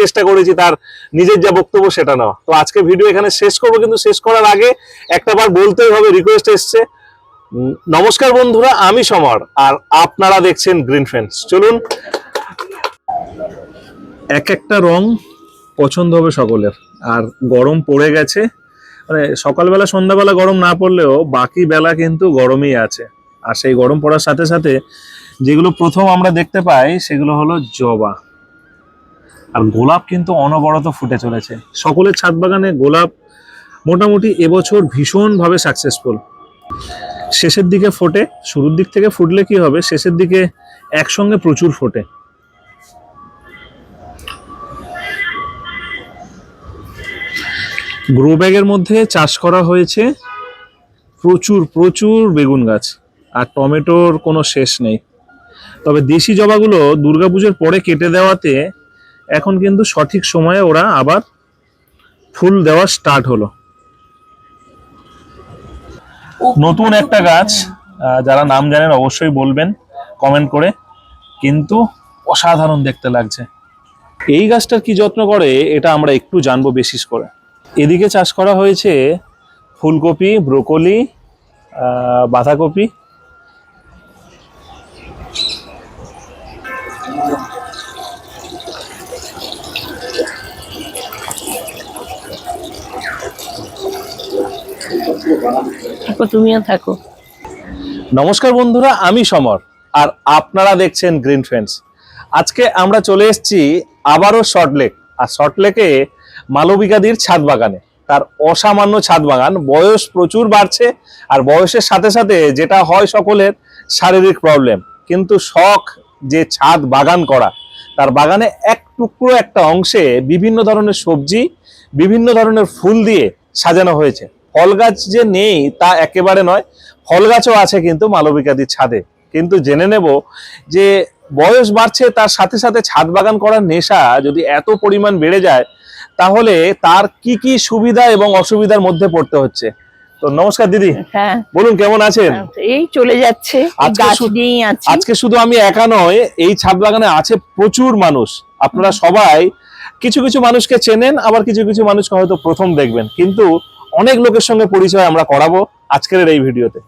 চেষ্টা করেছি তার নিজের যা বক্তব্য সেটা নেওয়া। তো আজকে ভিডিও এখানে শেষ করব, কিন্তু শেষ করার আগে একটা বার বলতেই হবে রিকোয়েস্ট এসছে। নমস্কার বন্ধুরা, আমি সমর, আর আপনারা দেখছেন গ্রিন ফ্রেন্ডস চলুন। এক একটা রং পছন্দ হবে সকলের, আর গরম পড়ে গেছে। মানে সকালবেলা, সন্ধ্যাবেলা গরম না পড়লেও বাকি বেলা কিন্তু গরমই আছে। আর সেই গরম পড়ার সাথে সাথে যেগুলো প্রথম আমরা দেখতে পাই, সেগুলো হলো জবা। আর গোলাপ কিন্তু অনবরত ফুটে চলেছে। সকলের ছাদ বাগানে গোলাপ মোটামুটি এবছর ভীষণভাবে সাকসেসফুল শেষের দিকে ফোটে, শুরুর দিক থেকে ফুটলে কি হবে, শেষের দিকে একসঙ্গে প্রচুর ফোটে। গ্রো ব্যাগের মধ্যে চাষ করা হয়েছে প্রচুর প্রচুর বেগুন গাছ, আর টমেটোর কোনো শেষ নেই। তবে দেশি জবাগুলো দুর্গাপুজোর পরে কেটে দেওয়াতে এখন কিন্তু সঠিক সময়ে ওরা আবার ফুল দেওয়া স্টার্ট হলো। নতুন একটা গাছ যারা নাম জানেন অবশ্যই বলবেন কমেন্ট করে। কিন্তু অসাধারণ দেখতে লাগছে। এই গাছটার কি যত্ন করে এটা আমরা একটু জানব বেশিস করে। এদিকে চাষ করা হয়েছে ফুলকপি ব্রোকলি বাঁধাকপি। তুমিও থাকো। নমস্কার বন্ধুরা, আমি সমর, আর আপনারা দেখছেন গ্রিন ফ্রেন্ডস আজকে আমরা চলে এসেছি আবারও শর্টলেক আর শর্টলেকে মালবিকাদির ছাদ বাগানে। তার অসামান্য ছাদ বাগান, বয়স প্রচুর বাড়ছে, আর বয়সের সাথে সাথে যেটা হয় সকলের, শারীরিক প্রবলেম কিন্তু শখ, যে ছাদ বাগান করা, তার বাগানে এক টুকরো একটা অংশে বিভিন্ন ধরনের সবজি, বিভিন্ন ধরনের ফুল দিয়ে সাজানো হয়েছে। ফল গাছ যে নেই তা একেবারে নয়। ফল গাছও আছে কিন্তু মালবিকাদির ছাদে। কিন্তু জেনে নেব যে বয়স বাড়ছে তার সাথে সাথে ছাদ বাগান করার নেশা যদি এত পরিমাণ বেড়ে যায় তাহলে তার কি কি সুবিধা এবং অসুবিধার মধ্যে পড়তে হচ্ছে? তো নমস্কার দিদি। হ্যাঁ। বলুন কেমন আছেন? এই চলে যাচ্ছে আজকে শুধু আমি একা নয় এই ছাদ বাগানে আছে প্রচুর মানুষ। আপনারা সবাই কিছু কিছু মানুষকে চেনেন আবার কিছু কিছু মানুষকে হয়তো প্রথম দেখবেন। কিন্তু অনেক লোকের সঙ্গে পরিচয় আমরা করাবো আজকের এই ভিডিওতে।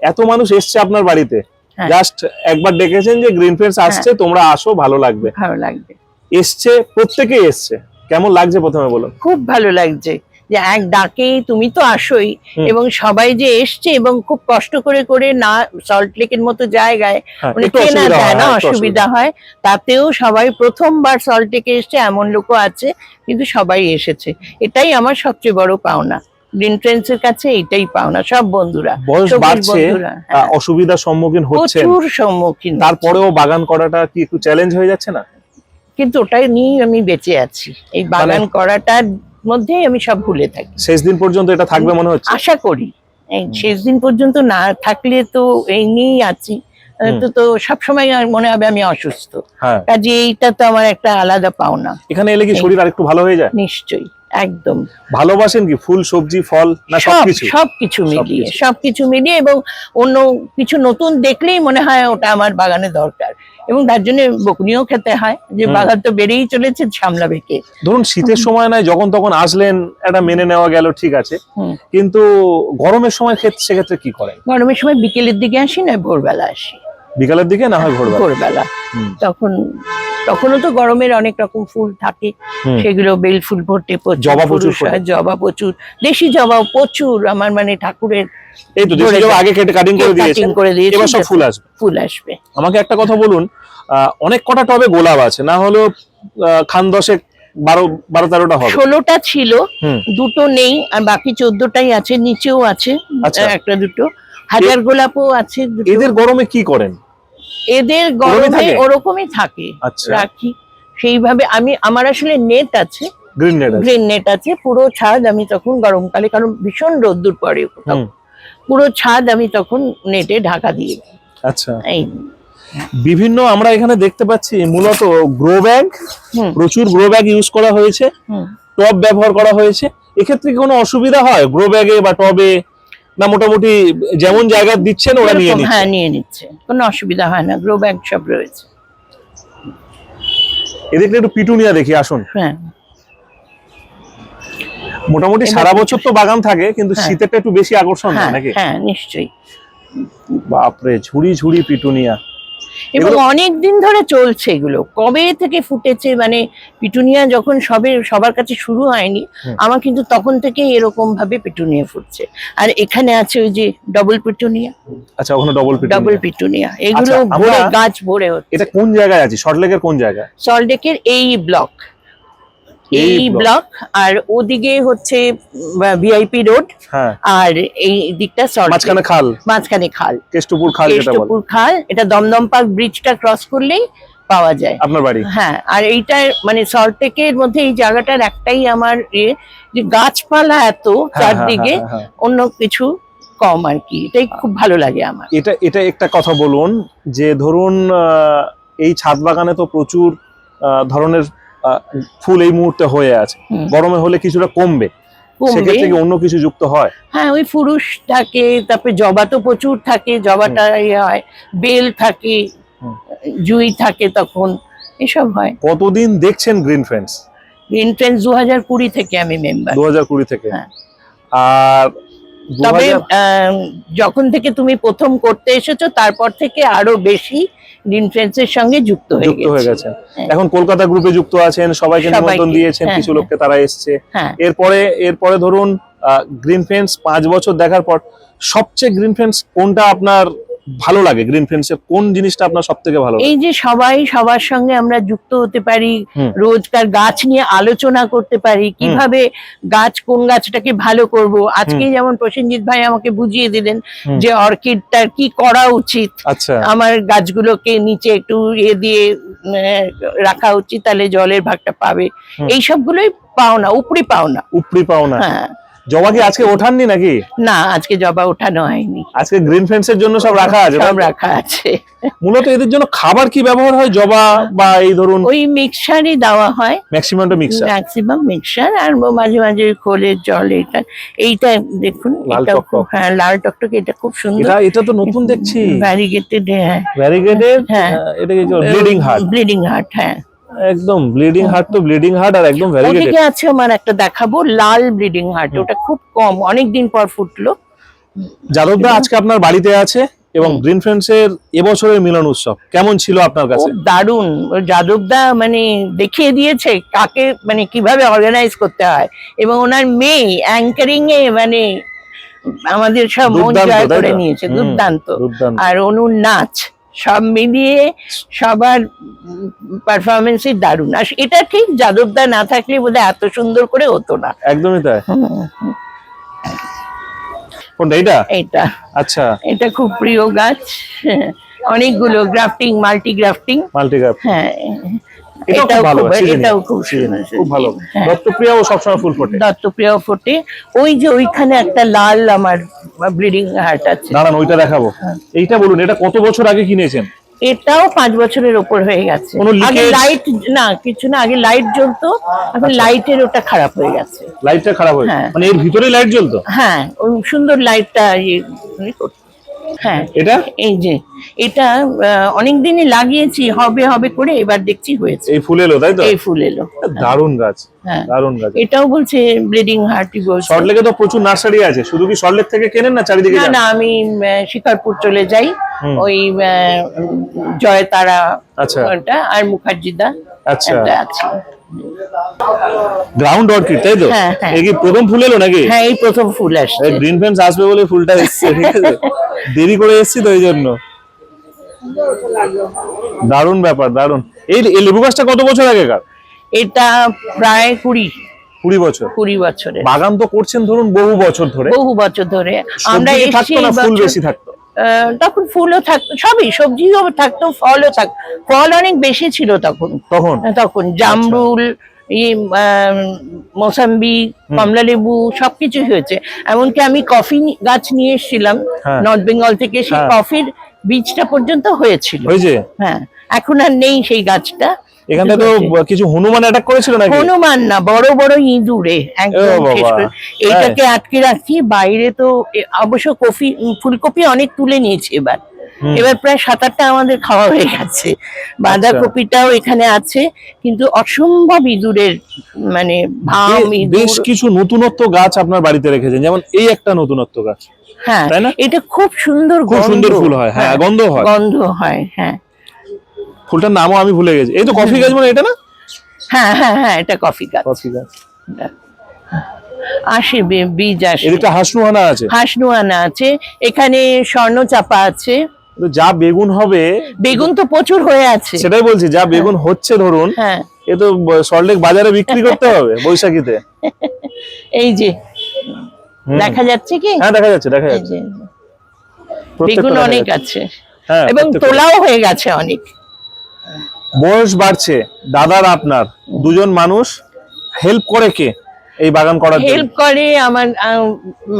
এত মানুষ এসছে আপনার বাড়িতে। হ্যাঁ। জাস্ট একবার ডেকেছেন যে গ্রিন ফ্রেন্ডস আসছে তোমরা আসো ভালো লাগবে। ভালো লাগবে। এসছে প্রত্যেকেই এসছে। কেমন লাগছে প্রথমে বলুন? খুব ভালো লাগছে যে এক ডাকে তুমি তো আসোই এবং সবাই যে এসছে এবং খুব কষ্ট করে করে না সল্ট লেকের মতো জায়গায় হ্যাঁ, মানে হয়, যায় না হ্যাঁ, অসুবিধা হয়। তাতেও সবাই প্রথমবার সল্ট লেকে এসছে এমন লোকও আছে কিন্তু সবাই এসেছে। এটাই আমার সবচেয়ে বড় পাওনা। গ্রিন কাছে এটাই পাওনা সব বন্ধুরা বয়স বাড়ছে হ্যাঁ। অসুবিধার সম্মুখীন হচ্ছেন। প্রচুর সম্মুখীন তারপরেও বাগান করাটা কি একটু চ্যালেঞ্জ হয়ে যাচ্ছে না? কিন্তু ওটাই নিয়েই আমি বেঁচে আছি। এই মানে বাগান করাটার মধ্যেই আমি সব ভুলে থাকি। শেষ দিন পর্যন্ত এটা থাকবে মনে হচ্ছে? আশা করি। শেষ দিন পর্যন্ত না থাকলে তো এই নিয়েই আছি। তো তো সবসময় মনে হবে আমি অসুস্থ। হ্যাঁ। কাজে এইটা তো আমার একটা আলাদা পাওনা। এখানে এলে কি শরীর আরেকটু ভালো হয়ে যায়? নিশ্চয়ই। একদম। ভালোবাসেন কি? ফুল সবজি ফল না সবকিছু? সবকিছু মিলিয়ে সবকিছু। মিলিয়ে এবং অন্য কিছু নতুন দেখলেই মনে হয় ওটা আমার বাগানে দরকার। এবং তার জন্য বকুনিও খেতে হয় যে বাগান তো বেড়েই চলেছে সামলাবে কে ধরুন শীতের সময় নয় যখন তখন আসলেন এটা মেনে নেওয়া গেল ঠিক আছে। কিন্তু গরমের সময় ক্ষেত্রে সেক্ষেত্রে কি করেন? গরমের সময় বিকেলের দিকে আসি না ভোরবেলা আসি। বিকালের দিকে না হয় ভোরবেলা? ভোরবেলা। তখন তখনও তো গরমের অনেক রকম ফুল থাকে। সেগুলো বেল ফুল ভর্তি জবা প্রচুর জবা প্রচুর দেশি জবা প্রচুর আমার মানে ঠাকুরের এই তো দেশি জবা আগে কেটে কাটিং করে দিয়েছেন। করে দিয়েছি এবার সব ফুল আসবে। ফুল আসবে। আমাকে একটা কথা বলুন অনেক কটা টবে গোলাপ আছে না আহ, খান দশেক বারো বারো তেরোটা হবে। ষোলোটা ছিল দুটো নেই আর বাকি চোদ্দটাই আছে নিচেও আছে আচ্ছা। একটা দুটো। হাজার গোলাপও আছে এদের গরমে কি করেন? এদের গরমে ওরকমই থাকে। আচ্ছা। রাখি। সেইভাবে আমি আমার আসলে নেট আছে। গ্রিন নেট আছে। পুরো ছাদ আমি তখন গরমকালে কারণ ভীষণ রোদ্দুর পড়ে পুরো ছাদ আমি তখন নেটে ঢাকা দিয়ে। আচ্ছা। এই। বিভিন্ন আমরা এখানে দেখতে পাচ্ছি মূলত গ্রো ব্যাগ প্রচুর গ্রো ব্যাগ ইউজ করা হয়েছে। টব ব্যবহার করা হয়েছে। এক্ষেত্রে কোনো অসুবিধা হয়? গ্রো ব্যাগে বা টবে না মোটামুটি যেমন জায়গা দিচ্ছেন ওরা নিয়ে নিচ্ছে হ্যাঁ নিয়ে নিচ্ছে। কোনো অসুবিধা হয় না গ্রো ব্যাগ সব রয়েছে। এদিকে একটু পিটুনিয়া দেখি আসুন। হ্যাঁ। মোটামুটি সারা বছর তো বাগান থাকে কিন্তু হ্যাঁ। শীতেরটা একটু বেশি আকর্ষণ হ্যাঁ হয় নাকি? হ্যাঁ নিশ্চয়ই। বাপরে ঝুড়ি ঝুড়ি পিটুনিয়া। এবং অনেকদিন অনেক দিন ধরে চলছে এগুলো। কবে থেকে ফুটেছে মানে পিটুনিয়া যখন সবে সবার কাছে শুরু হয়নি আমার কিন্তু তখন থেকে এরকম ভাবে পিটুনিয়া ফুটছে। আর এখানে আছে ওই যে ডবল পিটুনিয়া। আচ্ছা ওখানে ডবল পিটুনিয়া। Double petunia. এগুলো আচ্ছা, ভরে গাছ ভরে হচ্ছে। এটা কোন জায়গায় আছে? সল্টলেকের কোন জায়গায়? সল্টলেকের এই ব্লক এই ব্লক আর ওদিকে হচ্ছে ভিআইপি রোড হ্যাঁ। আর এই দিকটা মাঝখানে খাল। মাঝখানে খাল। কেষ্টপুর খাল কেষ্টপুর খাল এটা দমদম পার্ক ব্রিজটা ক্রস করলেই পাওয়া যায়। আপনার বাড়ি? হ্যাঁ আর এইটা মানে সল্টটেকের মধ্যে এই জায়গাটার একটাই আমার এ যে গাছপালা এত হ্যাঁ, হ্যাঁ, চারদিকে। অন্য কিছু কম আর কি। এটাই খুব ভালো লাগে আমার। এটা এটা একটা কথা বলুন যে ধরুন এই ছাদ বাগানে তো প্রচুর ধরনের ফুল এই মুহূর্তে হয়ে আছে। গরমে হলে কিছুটা কমবে। কমবে। সেক্ষেত্রে কি অন্য কিছু যুক্ত হয়? হ্যাঁ ওই ফুরুষ থাকে তারপরে জবা তো প্রচুর থাকে জবাটা ইয়ে হয় বেল থাকে। জুই থাকে তখন এসব হয়। কতদিন দেখছেন গ্রিন ফ্রেন্ডস গ্রিন ট্রেন্স দু হাজার কুড়ি থেকে আমি মেম্বার দু হাজার কুড়ি থেকে। হ্যাঁ। আর তবে যখন থেকে তুমি প্রথম করতে এসেছ তারপর থেকে আরও বেশি গ্রিন ফ্রেন্ডসের সঙ্গে যুক্ত হয়ে যুক্ত হয়ে গেছে হ্যাঁ। এখন কলকাতা গ্রুপে যুক্ত আছেন সবাইকে নিমন্ত্রণ দিয়েছেন হ্যাঁ, কিছু হ্যাঁ। লোককে তারা এসছে এরপরে এরপরে ধরুন গ্রিন ফ্রেন্ডস পাঁচ বছর দেখার পর সবচেয়ে গ্রিন ফ্রেন্ডস কোনটা আপনার ভালো লাগে গ্রিন ফ্রেন্ডস এর কোন জিনিসটা আপনার সব থেকে ভালো এই যে সবাই সবার সঙ্গে আমরা যুক্ত হতে পারি রোজকার গাছ নিয়ে আলোচনা করতে পারি কীভাবে গাছ কোন গাছটাকে ভালো করব। আজকে যেমন প্রসেনজিৎ ভাই আমাকে বুঝিয়ে দিলেন যে অর্কিডটার কি করা উচিত। আচ্ছা। আমার গাছগুলোকে নিচে একটু ইয়ে দিয়ে রাখা উচিত তাহলে জলের ভাগটা পাবে। এই সবগুলোই পাওনা উপরি পাওনা। উপরি পাওনা। হ্যাঁ। জবা কি আজকে ওঠাননি নাকি? না আজকে জবা ওঠানো হয়নি। আজকে গ্রিন ফ্রেন্ডস এর জন্য সব রাখা আছে সব রাখা আছে। মূলত এদের জন্য খাবার কি ব্যবহার হয় জবা বা এই ধরুন ওই মিক্সারই দেওয়া হয়। ম্যাক্সিমামটা মিক্সার ম্যাক্সিমাম মিক্সার আর মাঝে মাঝে খোলের জল এটা এইটা দেখুন লাল টকটক। হ্যাঁ লাল টকটক এটা খুব সুন্দর। এটা এটা তো নতুন দেখছি। ভ্যারিগেটেড হ্যাঁ। ভ্যারিগেটেড হ্যাঁ। এটা কি ব্লিডিং হার্ট ব্লিডিং হার্ট হ্যাঁ। একদম ব্লিডিং হার্ট তো ব্লিডিং হার্ট আর একদম ভ্যারিগেটেড ওদিকে আছে আমার একটা দেখাবো লাল ব্লিডিং হার্ট ওটা খুব কম অনেক দিন পর ফুটলো। যাদবদা আজকে আপনার বাড়িতে আছে এবং। গ্রিন ফ্রেন্ডস এর এবছরের মিলন উৎসব কেমন ছিল আপনার কাছে? দারুণ যাদবদা মানে দেখিয়ে দিয়েছে কাকে মানে কীভাবে অর্গানাইজ করতে হয়। এবং ওনার মেয়ে অ্যাঙ্কারিং এ মানে আমাদের সব মন জয় করে নিয়েছে দুর্দান্ত। দুর্দান্ত। আর অনুর নাচ সব মিলিয়ে সবার পারফরমেন্সই দারুণ। আর এটা ঠিক যাদবদা না থাকলে বোধহয় এত সুন্দর করে হতো না। একদমই তাই। কোনটা এটা এটা আচ্ছা। এটা খুব প্রিয় গাছ। অনেকগুলো গ্রাফটিং মাল্টি গ্রাফটিং মাল্টিগ্রাফ হ্যাঁ। এটাও ভালো এটাও খুব খুব ভালো। হ্যাঁ। দত্তপ্রিয়াও সবসময় ফুল ফোটে দত্তপ্রিয় ফোটে ওই যে ওইখানে একটা লাল আমার ব্লিডিং হার্ট আছে। দাঁড়ান ওইটা দেখাবো। হ্যাঁ। এইটা বলুন এটা কত বছর আগে কিনেছেন? এটাও পাঁচ বছরের ওপর হয়ে গেছে। আগে লাইট না কিছু না আগে লাইট জ্বলতো এখন লাইটের ওটা খারাপ হয়ে গেছে। লাইটটা খারাপ হয়েছে হ্যাঁ। মানে এর ভিতরেই লাইট জ্বলতো? হ্যাঁ ওই সুন্দর লাইটটা ইয়ে ইয়ে করতো। হ্যাঁ। এটা? এই যে এটা অনেক দিনই লাগিয়েছি হবে হবে করে এবার দেখছি হয়েছে। এই ফুল এলো তাই তো? এই ফুল এলো দারুণ গাছ হ্যাঁ। দারুণ গাছ। এটাও বলছে ব্লিডিং হার্টই বলছে সল্টলেকে তো প্রচুর নার্সারি আছে শুধু কি সল্টলেক থেকে কেনেন না চারিদিকে না না আমি শিকারপুর চলে যাই ওই জয়তারা আচ্ছা। আর মুখার্জিদা আচ্ছা। আছে। গ্রাউন্ড অর্কিড তাই তো? হ্যাঁ, হ্যাঁ। কি প্রথম ফুল এলো নাকি? হ্যাঁ এই প্রথম ফুল আসছে। গ্রিন ফেন্স আসবে বলে ফুলটা এসছে ঠিক আছে? দেরি করে এসছি তো এই জন্য। দারুণ ব্যাপার দারুণ। এই এই লেবু গাছটা কত বছর আগেকার? এটা প্রায় কুড়ি কুড়ি বছর। কুড়ি বছরের। বাগান তো করছেন ধরুন বহু বছর ধরে। বহু বছর ধরে। আমরা এসছি থাকতো না ফুল বেশি থাকতো? তখন ফুলও থাকতো সবই সবজিও থাকতো ফলও থাকতো ফল অনেক বেশি ছিল তখন। তখন? তখন জামরুল মোসাম্বি কমলা লেবু সবকিছু হয়েছে। এমনকি আমি কফি গাছ নিয়ে এসেছিলাম হ্যাঁ। নর্থ বেঙ্গল থেকে সেই হ্যাঁ। কফির বীজটা পর্যন্ত হয়েছিল। হয়েছে? হ্যাঁ এখন আর নেই সেই গাছটা। এখানে তো কিছু হনুমান অ্যাটাক করেছিল নাকি? হনুমান না বড় বড় ইঁদুরে একদম করে। এইটাকে আটকে রাখছি বাইরে তো অবশ্য কফি ফুলকপি অনেক তুলে নিয়েছে এবার। এবার প্রায় সাত আটটা আমাদের খাওয়া হয়ে গেছে। বাঁধাকপিটাও এখানে আছে কিন্তু অসম্ভব ইঁদুরের মানে বেশ কিছু নতুনত্ব গাছ আপনার বাড়িতে রেখেছেন যেমন এই একটা নতুনত্ব গাছ হ্যাঁ তাই না? এটা খুব সুন্দর খুব গন্ধ। সুন্দর ফুল হয় হ্যাঁ গন্ধ হয়। গন্ধ হয় হ্যাঁ। ফুলটার নামও আমি ভুলে গেছি। এই তো কফি গাছ মানে এটা না? হ্যাঁ হ্যাঁ হ্যাঁ এটা কফি গাছ। কফি গাছ। আসে বীজ আসে। আছে। হাসনুয়ানা আছে। এখানে আছে। যা বেগুন হবে বেগুন তো প্রচুর হয়ে আছে। সেটাই বলছি যা বেগুন হচ্ছে ধরুন হ্যাঁ। এ তো সল্টলেক বাজারে বিক্রি করতে হবে বৈশাখীতে। এই যে দেখা যাচ্ছে কি? হ্যাঁ দেখা যাচ্ছে দেখা যাচ্ছে। বেগুন অনেক আছে। হ্যাঁ এবং তোলাও হয়ে গেছে অনেক। বয়স বাড়ছে দাদার আপনার দুজন মানুষ হেল্প করে কে এই বাগান করার হেল্প করে আমার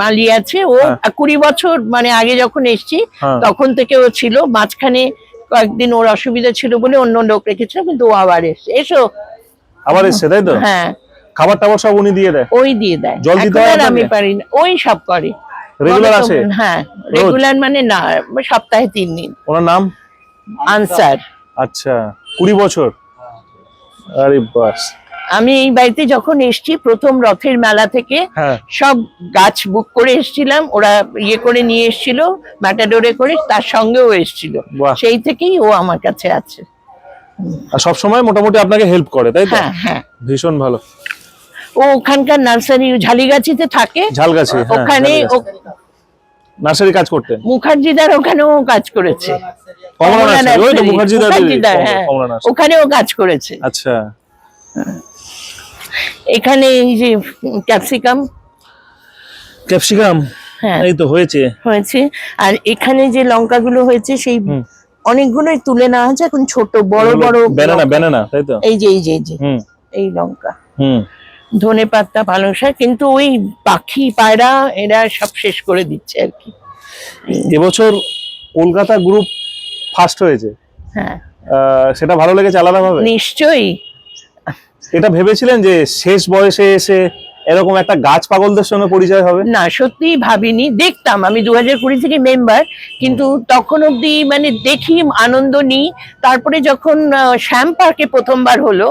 মালি আছে ও হ্যাঁ। কুড়ি বছর মানে আগে যখন এসছি হ্যাঁ। তখন থেকে ও ছিল মাঝখানে কয়েকদিন ওর অসুবিধা ছিল বলে অন্য লোক রেখেছিল কিন্তু ও আবার এসছে। এসো। আবার এসছে তাই তো? হ্যাঁ। খাবার টাবার সব উনি দিয়ে দেয়? ওই দিয়ে দেয়। জল দিতে হয় আমি? পারি না ওই সব করে। রেগুলার আসে হ্যাঁ রেগুলার মানে না সপ্তাহে তিন দিন। ওনার নাম? আনসার। আচ্ছা কুড়ি বছর? আরে বাস। আমি এই বাড়িতে যখন এসছি প্রথম রথের মেলা থেকে হ্যাঁ। সব গাছ বুক করে এসেছিলাম ওরা ইয়ে করে নিয়ে এসেছিল ম্যাটাডোরে করে তার সঙ্গেও এসেছিল। সেই থেকেই ও আমার কাছে আছে। সব সময় মোটামুটি আপনাকে হেল্প করে তাই তো? হ্যাঁ হ্যাঁ। ভীষণ ভালো। ও ওখানকার নার্সারি ঝালিগাছিতে থাকে। ঝালগাছি হ্যাঁ, ওখানে নার্সারি কাজ করতেন? মুখার্জিদার ওখানেও কাজ করেছে। হ্যাঁ। ওখানেও কাজ করেছে। আচ্ছা। এখানে এই যে ক্যাপসিকাম। ক্যাপসিকাম? হ্যাঁ। এই তো হয়েছে। হয়েছে। আর এখানে যে লঙ্কাগুলো হয়েছে সেই অনেকগুলোই তুলে নেওয়া হয়েছে। এখন ছোট বড় বড় ব্যানানা লঙ্কা। ব্যানানা তাই তো? এই যে এই যে এই লঙ্কা। হুম। ধনে পাতা পালং শাক কিন্তু ওই পাখি পায়রা এরা সব শেষ করে দিচ্ছে আর কি। এবছর কলকাতা গ্রুপ ফার্স্ট হয়েছে। হ্যাঁ। সেটা ভালো লেগেছে আলাদাভাবে? নিশ্চয়ই। এটা ভেবেছিলেন যে শেষ বয়সে এসে এরকম একটা গাছ পাগলদের সঙ্গে পরিচয় হবে? না সত্যি ভাবিনি। দেখতাম আমি দু হাজার কুড়ি থেকে মেম্বার কিন্তু তখন অব্দি মানে দেখি আনন্দ নিই। তারপরে যখন শ্যাম পার্কে প্রথমবার হলো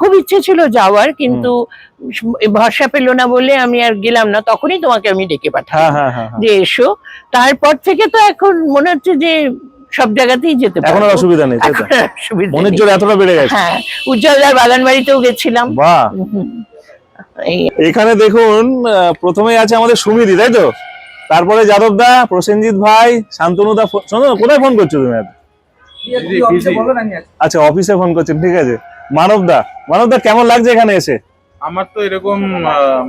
খুব ইচ্ছে ছিল যাওয়ার কিন্তু ভরসা পেল না বলে আমি আর গেলাম না। তখনই তোমাকে আমি ডেকে পাঠাই হ্যাঁ হ্যাঁ হ্যাঁ। যে এসো। তারপর থেকে তো এখন মনে হচ্ছে যে সব জায়গাতেই যেতে এখন আর অসুবিধা নেই মনের জোর এতটা বেড়ে গেছে। হ্যাঁ উজ্জ্বলদার বাগান বাড়িতেও গেছিলাম। বাহ! এখানে দেখুন প্রথমেই আছে আমাদের সুমিদি তাই তো? তারপরে যাদব দা প্রসেনজিৎ ভাই শান্তনু দা শোনো কোথায় ফোন করছ তুমি আচ্ছা অফিসে ফোন করছেন ঠিক আছে। মানব দা মানব দা কেমন লাগছে এখানে এসে? আমার তো এরকম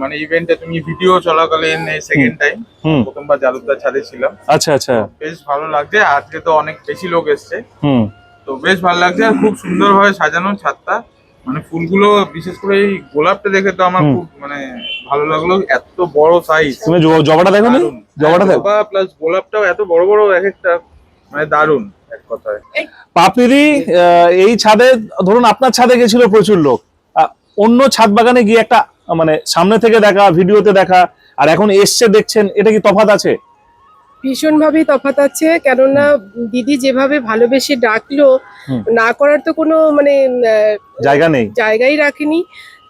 মানে ইভেন্টে তুমি ভিডিও চলাকালীন সেকেন্ড টাইম হুম প্রথমবার জাদুদার ছাদে ছিলাম আচ্ছা আচ্ছা। বেশ ভালো লাগছে আজকে তো অনেক বেশি লোক এসছে। হুম। তো বেশ ভালো লাগছে আর খুব সুন্দরভাবে সাজানো ছাদটা। মানে ফুলগুলো বিশেষ করে এই গোলাপটা দেখে তো আমার খুব মানে ভালো লাগল। এত বড় সাইজ তুমি জবাটা দেখো নি জবাটা দেখো। জবা প্লাস গোলাপটাও এত বড় বড় এক একটা মানে দারুণ এক কথায়। পাপড়ি আহ, এই ছাদে ধরুন আপনার ছাদে গেছিল প্রচুর লোক। আহ, অন্য ছাদ বাগানে গিয়ে একটা মানে সামনে থেকে দেখা ভিডিওতে দেখা আর এখন এসছে দেখছেন এটা কি তফাৎ আছে? ভীষণ তফাত আছে কেননা দিদি যেভাবে ভালোবেসে ডাকলো না করার তো কোনো মানে জায়গা নেই। জায়গাই রাখেনি।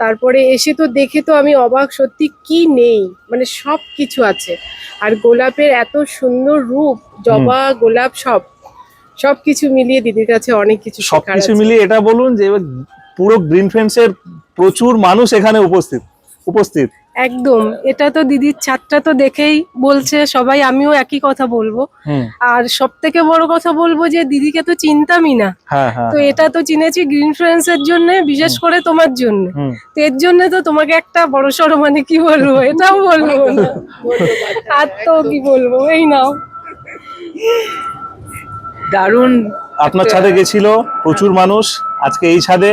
তারপরে এসে তো দেখে তো আমি অবাক সত্যি কি নেই? মানে সব কিছু আছে। আর গোলাপের এত সুন্দর রূপ জবা গোলাপ সব সব কিছু মিলিয়ে দিদির কাছে অনেক কিছু সবকিছু মিলিয়ে এটা বলুন যে পুরো গ্রিন ফ্রেন্ডস এর প্রচুর মানুষ এখানে উপস্থিত উপস্থিত। একদম। এটা তো দিদির ছাদটা তো দেখেই বলছে সবাই আমিও একই কথা বলব। আর সব থেকে বড় কথা বলব যে দিদিকে তো চিনতামই না। হ্যাঁ হ্যাঁ তো এটা তো চিনেছি গ্রিন ফ্রেন্ডস এর জন্য বিশেষ করে তোমার জন্য। তো এর জন্য তো তোমাকে একটা বড় সড়ো মানে কি বলব এটাও বলব না। আর তো কি বলব এই নাও। দারুণ। আপনার ছাদে গেছিল প্রচুর মানুষ। আজকে এই ছাদে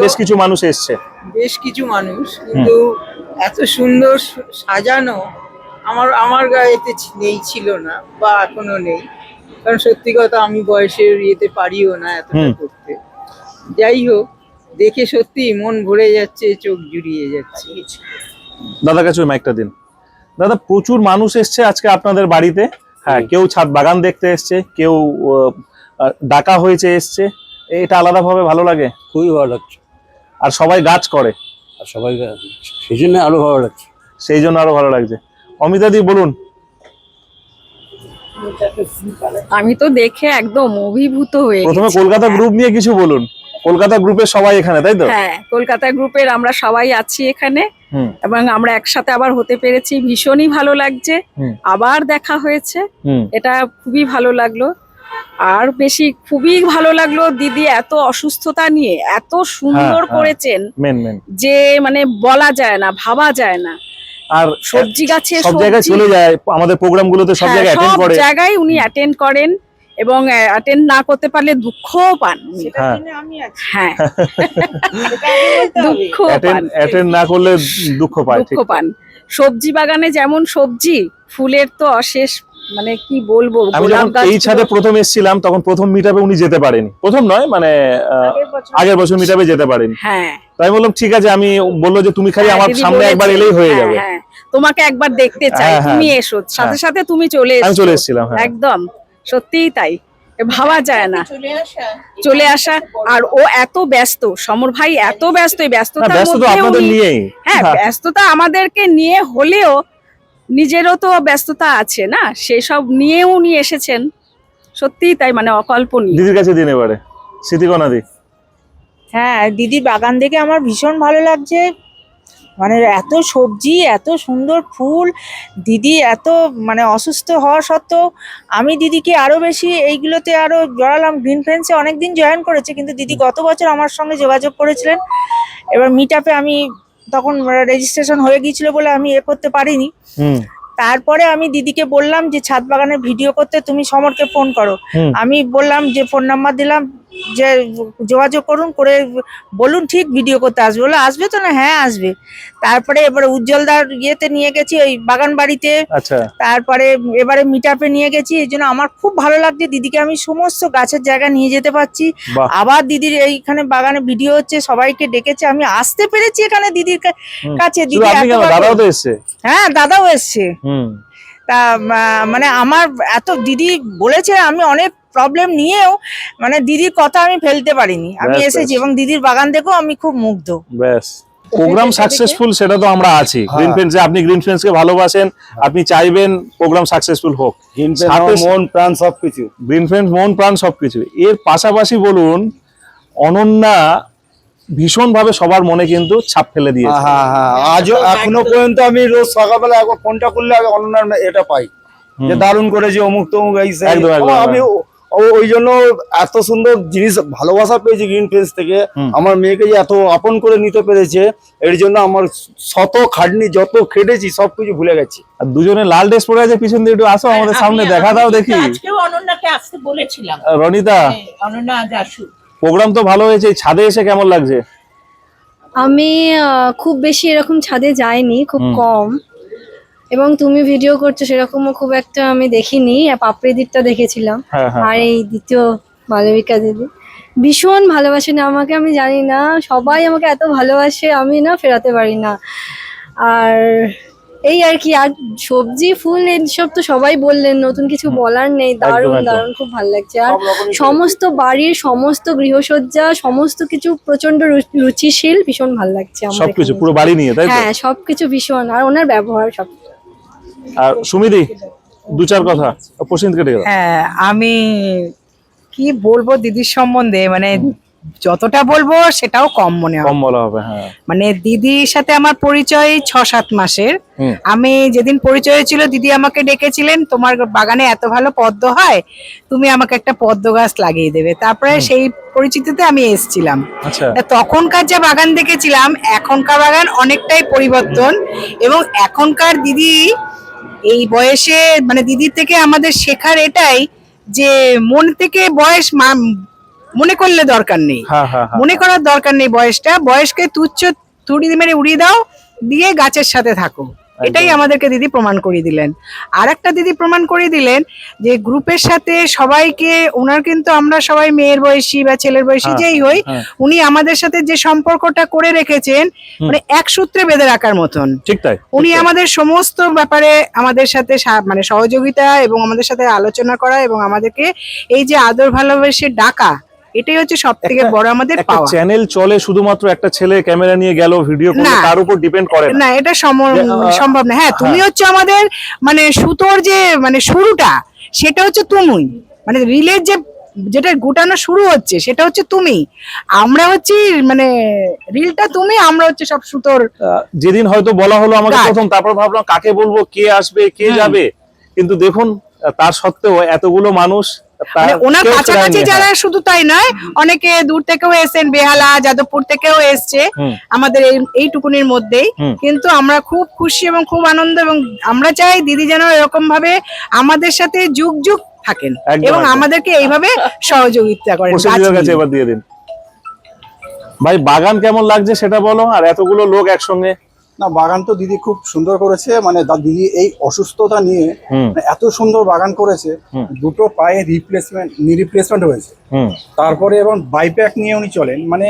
বেশ কিছু মানুষ এসছে। বেশ কিছু মানুষ কিন্তু এত সুন্দর সাজানো আমার আমার গায়েতে নেই ছিল না বা এখনও নেই। কারণ সত্যি কথা আমি বয়সের ইয়েতে পারিও না এতটা করতে। যাই হোক দেখে সত্যি মন ভরে যাচ্ছে চোখ জুড়িয়ে যাচ্ছে। দাদা কাছে মাইকটা দিন। দাদা প্রচুর মানুষ এসছে আজকে আপনাদের বাড়িতে। হ্যাঁ কেউ ছাদ বাগান দেখতে এসছে কেউ ডাকা হয়েছে এসছে। এটা আলাদাভাবে ভালো লাগে? খুবই ভালো লাগছে। আর সবাই গাছ করে। আর সবাইকে সেই জন্য আরও ভালো লাগছে। সেই জন্য আরও ভালো লাগছে। অমিতাদি বলুন। আমি তো দেখে একদম অভিভূত হয়ে প্রথমে কলকাতা গ্রুপ নিয়ে কিছু বলুন। কলকাতা গ্রুপের সবাই এখানে তাই তো? হ্যাঁ কলকাতা গ্রুপের আমরা সবাই আছি এখানে। এবং আমরা একসাথে আবার হতে পেরেছি। ভীষণই ভালো লাগছে। আবার দেখা হয়েছে। এটা খুবই ভালো লাগল। আর বেশি খুবই ভালো লাগল দিদি এত অসুস্থতা নিয়ে এত সুন্দর হ্যাঁ। করেছেন মেন মেন। যে মানে বলা যায় না ভাবা যায় না। আর সবজি গাছে সব জায়গায় চলে যায় আমাদের প্রোগ্রাম গুলোতে সব হ্যাঁ, জায়গায় অ্যাটেন্ড সব জায়গায় উনি অ্যাটেন্ড করেন এবং অ্যাটেন্ড না করতে পারলে দুঃখও পান হ্যাঁ। হ্যাঁ। দুঃখ পান। অ্যাটেন্ড না করলে দুঃখ পায় দুঃখ পান। সবজি বাগানে যেমন সবজি ফুলের তো অশেষ মানে কি বলব আমি যখন এই ছাদে প্রথম এসেছিলাম তখন প্রথম মিটাপে উনি যেতে পারেনি। প্রথম নয় মানে আগের বছর। মিটাপে যেতে পারেনি। হ্যাঁ। তাই বললাম ঠিক আছে আমি বলল যে তুমি খালি হ্যাঁ, আমার সামনে একবার এলেই হয়ে হ্যাঁ, যাবে। হ্যাঁ। তোমাকে একবার দেখতে চাই। তুমি এসো। সাথে। সাথে তুমি চলে আমি এসো চলে এসেছিলাম হ্যাঁ। একদম। সত্যিই তাই। ভাবা যায় না। চলে আসা। আর ও এত ব্যস্ত। সমর ভাই এত ব্যস্ত। এই না ব্যস্ততার ব্যস্ত তো মধ্যে আপনাদের উনি- নিয়েই। হ্যাঁ। ব্যস্ততা আমাদেরকে নিয়ে হলেও নিজেরও তো ব্যস্ততা আছে না? সেসব নিয়েও উনি এসেছেন। সত্যিই তাই মানে অকল্পনীয়। দিদির কাছে দিন এবারে। স্মৃতিকণা দি। হ্যাঁ দিদির বাগান দেখে আমার ভীষণ ভালো লাগছে। মানে এত সবজি এত সুন্দর ফুল দিদি এত মানে অসুস্থ হওয়া সত্ত্বেও আমি দিদিকে আরও বেশি এইগুলোতে আরও জড়ালাম। গ্রিন ফ্রেন্ডসে অনেক দিন জয়েন করেছে কিন্তু দিদি গত বছর আমার সঙ্গে যোগাযোগ করেছিলেন। এবার মিট আপে আমি তখন রেজিস্ট্রেশন হয়ে গিয়েছিল বলে আমি এ করতে পারিনি। তারপরে আমি দিদিকে বললাম যে ছাদ বাগানের ভিডিও করতে তুমি সমরকে ফোন করো। আমি বললাম যে ফোন নাম্বার দিলাম। যে যোগাযোগ করুন করে বলুন ঠিক ভিডিও করতে আসবে। বলে আসবে তো না? হ্যাঁ আসবে। তারপরে এবারে উজ্জ্বলদার ইয়েতে নিয়ে গেছি ওই বাগান বাড়িতে আচ্ছা। তারপরে এবারে মিট নিয়ে গেছি এই জন্য আমার খুব ভালো লাগছে। দিদিকে আমি সমস্ত গাছের জায়গা নিয়ে যেতে পারছি। আবার দিদির এইখানে বাগানে ভিডিও হচ্ছে সবাইকে ডেকেছে। আমি আসতে পেরেছি এখানে দিদির কাছে। দিদি হ্যাঁ দাদাও এসছে। হুম। তা মানে আমার এত দিদি বলেছে আমি অনেক প্রবলেম নিয়েও মানে দিদির কথা আমি ফেলতে পারিনি। আমি এসেছি এবং দিদির বাগান দেখেও আমি খুব মুগ্ধ। ব্যাস। প্রোগ্রাম সাকসেসফুল সেটা তো আমরা আছি। গ্রিন ফ্রেন্ডস আপনি গ্রিন ফ্রেন্ডস কে ভালোবাসেন আপনি চাইবেন প্রোগ্রাম সাকসেসফুল হোক। মন প্রাণ সবকিছু। গ্রিন ফ্রেন্ডস মন প্রাণ সবকিছু। এর পাশাপাশি বলুন অনন্যা ভীষণ ভাবে সবার মনে কিন্তু ছাপ ফেলে দিয়েছে। হ্যাঁ হ্যাঁ আজও এখনও পর্যন্ত আমি রোজ সকালবেলা একবার ফোনটা করলে আগে অনন্যার এটা পাই। যে। দারুণ করেছে অমুক তমুক আমি ওই জন্য এত সুন্দর জিনিস ভালোবাসা পেয়েছি গ্রিন ফেন্স থেকে। আমার মেয়েকে যে এত আপন করে নিতে পেরেছে এর জন্য আমার শত খাটনি যত খেটেছি সবকিছু ভুলে গেছি। আর দুজনে লাল ড্রেস পরে আছে পিছন দিয়ে একটু আসো আমাদের সামনে দেখা দাও দেখি। আজকেও অনন্যাকে আসতে বলেছিলাম। রনিতা? অনন্যা আজ আসুক। প্রোগ্রাম তো ভালো হয়েছে ছাদে এসে কেমন লাগছে? আমি খুব বেশি এরকম ছাদে যাইনি খুব কম। এবং তুমি ভিডিও করছ সেরকমও খুব একটা আমি দেখিনি। পাপড়ি দিকটা দেখেছিলাম। হ্যাঁ হ্যাঁ। আর এই দ্বিতীয় মালবিকা দিদি। ভীষণ ভালোবাসেন আমাকে আমি জানি না সবাই আমাকে এত ভালোবাসে আমি না ফেরাতে পারি না। আর এই আর কি আর সবজি ফুল এইসব তো সবাই বললেন নতুন কিছু বলার নেই। দারুণ দারুণ খুব ভালো লাগছে। আর সমস্ত বাড়ির সমস্ত গৃহসজ্জা সমস্ত কিছু প্রচণ্ড রুচিশীল ভীষণ ভালো লাগছে আমার সবকিছু। পুরো বাড়ি নিয়ে তাই হ্যাঁ সবকিছু ভীষণ। আর ওনার ব্যবহার সব আর সুমিদি দু চার কথা। প্রসেনজিৎ কেটে গেল। হ্যাঁ আমি কি বলব দিদির সম্বন্ধে? মানে যতটা বলব সেটাও কম মনে হয়। কম বলা হবে হ্যাঁ। মানে দিদির সাথে আমার পরিচয় ছ সাত মাসের আমি যেদিন পরিচয় হয়েছিল দিদি আমাকে ডেকেছিলেন তোমার বাগানে এত ভালো পদ্ম হয় তুমি আমাকে একটা পদ্ম গাছ লাগিয়ে দেবে। তারপরে সেই পরিচিতিতে আমি এসেছিলাম। আচ্ছা। তখনকার যে বাগান দেখেছিলাম এখনকার বাগান অনেকটাই পরিবর্তন এবং এখনকার দিদি এই বয়সে মানে দিদির থেকে আমাদের শেখার এটাই যে মন থেকে বয়স মনে করলে দরকার নেই। হ্যাঁ হ্যাঁ হ্যাঁ। মনে করার দরকার নেই বয়সটা। বয়সকে তুচ্ছ তুড়ি মেরে উড়িয়ে দাও দিয়ে গাছের সাথে থাকো। এটাই আমাদেরকে দিদি প্রমাণ করে দিলেন। আর একটা দিদি প্রমাণ করে দিলেন যে গ্রুপের সাথে সবাইকে ওনার কিন্তু আমরা সবাই মেয়ের বয়সী বা ছেলের বয়সী হ্যাঁ, যেই হই হ্যাঁ। উনি আমাদের সাথে যে সম্পর্কটা করে রেখেছেন মানে এক সূত্রে বেঁধে রাখার মতন। ঠিক তাই উনি আমাদের সমস্ত ব্যাপারে আমাদের সাথে মানে সহযোগিতা এবং আমাদের সাথে আলোচনা করা এবং আমাদেরকে এই যে আদর ভালোবেসে ডাকা এটাই হচ্ছে সব থেকে বড় আমাদের পাওয়া। চ্যানেল চলে শুধুমাত্র একটা ছেলে ক্যামেরা নিয়ে গেল ভিডিও করে না। তার উপর ডিপেন্ড করে না। এটা সম- সম্ভব না। হ্যাঁ তুমি হ্যাঁ। হচ্ছে আমাদের মানে সুতোর যে মানে শুরুটা সেটা হচ্ছে তুমি। মানে রিলের যে যেটা গুটানো শুরু হচ্ছে সেটা হচ্ছে তুমি। আমরা হচ্ছি মানে রিলটা তুমি আমরা হচ্ছে সব সুতোর যেদিন হয়তো বলা হলো আমাকে প্রথম তারপর ভাবলাম কাকে বলব কে আসবে কে যাবে? কিন্তু দেখুন তার সত্ত্বেও এতগুলো মানুষ মানে ওনার কাছাকাছি যারা। শুধু তাই নয় অনেকে দূর থেকেও এসেছেন বেহালা যাদবপুর থেকেও এসছে আমাদের এই এইটুকুনির মধ্যেই। কিন্তু আমরা খুব খুশি এবং খুব আনন্দ এবং আমরা চাই দিদি যেন এরকম ভাবে আমাদের সাথে যুগ যুগ থাকেন এবং আমাদেরকে এইভাবে সহযোগিতা করেন। ভাই বাগান কেমন লাগছে সেটা বলো আর এতগুলো লোক একসঙ্গে না বাগান তো দিদি খুব সুন্দর করেছে মানে দিদি এই অসুস্থতা নিয়ে মানে এত সুন্দর বাগান করেছে দুটো পায়ে রিপ্লেসমেন্ট নি রিপ্লেসমেন্ট হয়েছে তারপরে এবং বাইপ্যাক নিয়ে উনি চলেন মানে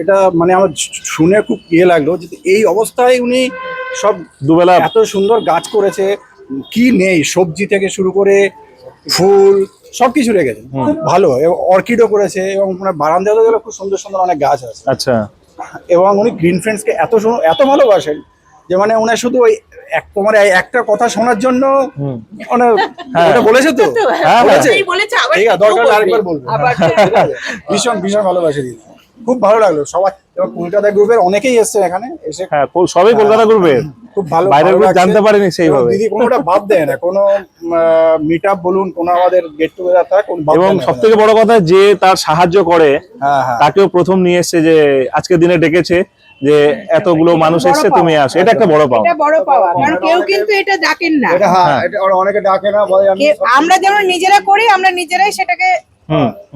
এটা মানে আমার শুনে খুব ইয়ে লাগল যে এই অবস্থায় উনি সব দুবেলা এত সুন্দর গাছ করেছে কি নেই সবজি থেকে শুরু করে ফুল সবকিছু রেখেছে। খুব ভালো এবং অর্কিডও করেছে এবং মানে বারান্দাতে গেলে খুব সুন্দর সুন্দর অনেক গাছ আছে। আচ্ছা। এবং উনি গ্রিন ফ্রেন্ডসকে এত এত ভালোবাসেন যে মানে উনি শুধু ওই এক তোমার একটা কথা শোনার জন্য মানে হ্যাঁ। ওটা বলেছে তো? হ্যাঁ বলেছে? বলেছে ঠিক আছে দরকার আরেকবার বলব। ভীষণ ভীষণ ভালোবাসে দিদি। খুব ভালো লাগল। সবাই কলকাতা গ্রুপের অনেকেই এসছে এখানে এসে হ্যাঁ সবই কলকাতা গ্রুপের খুব ভালো বাইরের গ্রুপ জানতে পারেনি সেইভাবে। দিদি কোনোটা বাদ দেয় না কোনো মিট আপ বলুন কোনো আমাদের গেট টুগেদার থাক কোনো বাদ এবং সব থেকে বড় কথা যে তার সাহায্য করে হ্যাঁ হ্যাঁ। তাকেও প্রথম নিয়ে এসছে যে আজকের দিনে ডেকেছে যে এতগুলো মানুষ এসছে তুমি আসো। এটা একটা বড় পাওয়া। এটা বড় পাওয়া কারণ কেউ কিন্তু এটা ডাকেন না। এটা হ্যাঁ এটা অনেকে ডাকে না বলে আমি আমরা যেমন নিজেরা করি আমরা নিজেরাই সেটাকে।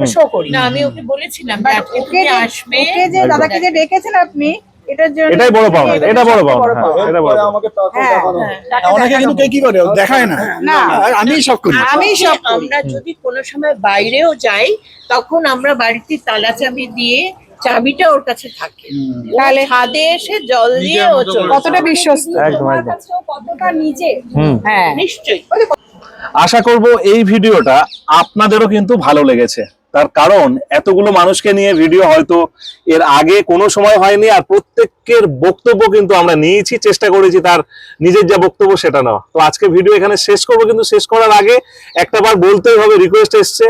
শো করি। না আমি ওকে বলেছিলাম But যে আজকে ওকে আসবে। যে দাদাকে যে ডেকেছেন আপনি এটার জন্য এটাই বড় পাওয়া এটা এটা বড় পাওয়া বড় পাওয়া। এটা বড় আমাকে টাকা দেখানো। অনেকে কিন্তু কে কি করে দেখায় না। না। আমি সব করি। আমি সব আমরা যদি কোনো সময় বাইরেও যাই তখন আমরা বাড়িতে তালা চাবি দিয়ে চাবিটা ওর কাছে থাকে। তাহলে- ছাদে এসে জল দিয়ে ও কতটা বিশ্বস্ত? একদম কতটা নিচে হ্যাঁ। নিশ্চয়ই। আশা করব এই ভিডিওটা আপনাদেরও কিন্তু ভালো লেগেছে। তার কারণ, এতগুলো মানুষকে নিয়ে ভিডিও হয়তো এর আগে কোনো সময় হয়নি, আর প্রত্যেকের বক্তব্য কিন্তু আমরা নিয়েছি, চেষ্টা করেছি তার নিজের যা বক্তব্য সেটা নেওয়া তো আজকে ভিডিও এখানে শেষ করব, কিন্তু শেষ করার আগে একটা বার বলতেই হবে রিকোয়েস্ট এসছে।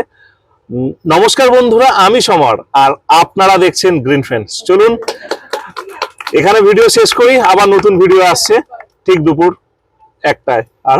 নমস্কার বন্ধুরা, আমি সমর, আর আপনারা দেখছেন গ্রিন ফ্রেন্ডস চলুন, এখানে ভিডিও শেষ করি, আবার নতুন ভিডিও আসছে, ঠিক দুপুর একটায়। আর